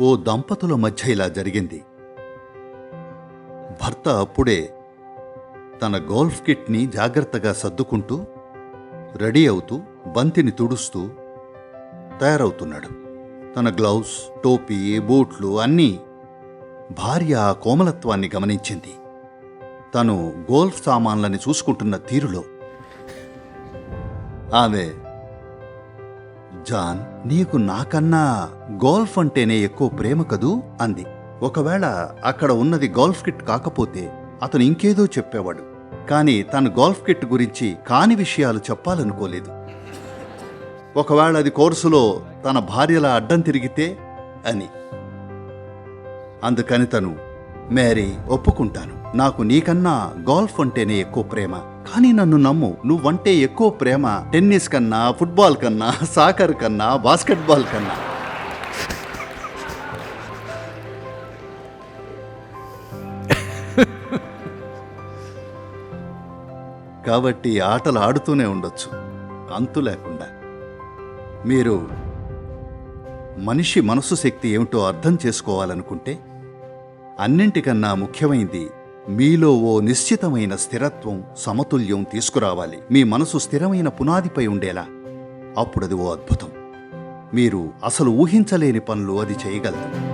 ఓ దంపతుల మధ్య ఇలా జరిగింది. భర్త అప్పుడే తన గోల్ఫ్ కిట్ని జాగ్రత్తగా సర్దుకుంటూ రెడీ అవుతూ బంతిని తుడుస్తూ తయారవుతున్నాడు. తన గ్లౌస్ టోపీ బూట్లు అన్నీ భార్య ఆ కోమలత్వాన్ని గమనించింది. తను గోల్ఫ్ సామాన్లని చూసుకుంటున్న తీరులో. ఆమె జాన్ నీకు నాకన్నా గోల్ఫ్ అంటేనే ఎక్కువ ప్రేమ కదూ? అంది. ఒకవేళ అక్కడ ఉన్నది గోల్ఫ్ కిట్ కాకపోతే అతను ఇంకేదో చెప్పేవాడు. కానీ తన గోల్ఫ్ కిట్ గురించి కాని విషయాలు చెప్పాలనుకోలేదు. ఒకవేళ అది కోర్సులో తన భార్యలా అడ్డం తిరిగితే అని. అందుకని తను మేరీ ఒప్పుకుంటాను. నాకు నీకన్నా గోల్ఫ్ అంటేనే ఎక్కువ ప్రేమ. కానీ నన్ను నమ్ము. నువ్వంటే ఎక్కువ ప్రేమ. టెన్నిస్ కన్నా ఫుట్బాల్ కన్నా సాకర్ కన్నా బాస్కెట్బాల్ కన్నా. కాబట్టి ఆటలు ఆడుతూనే ఉండొచ్చు. అంతు లేకుండా. మీరు మనిషి మనసు శక్తి ఏమిటో అర్థం చేసుకోవాలనుకుంటే అన్నింటికన్నా ముఖ్యమైంది మీలో ఓ నిశ్చితమైన స్థిరత్వం సమతుల్యం తీసుకురావాలి. మీ మనసు స్థిరమైన పునాదిపై ఉండేలా. అప్పుడది ఓ అద్భుతం. మీరు అసలు ఊహించలేని పనులు అది చేయగలదు.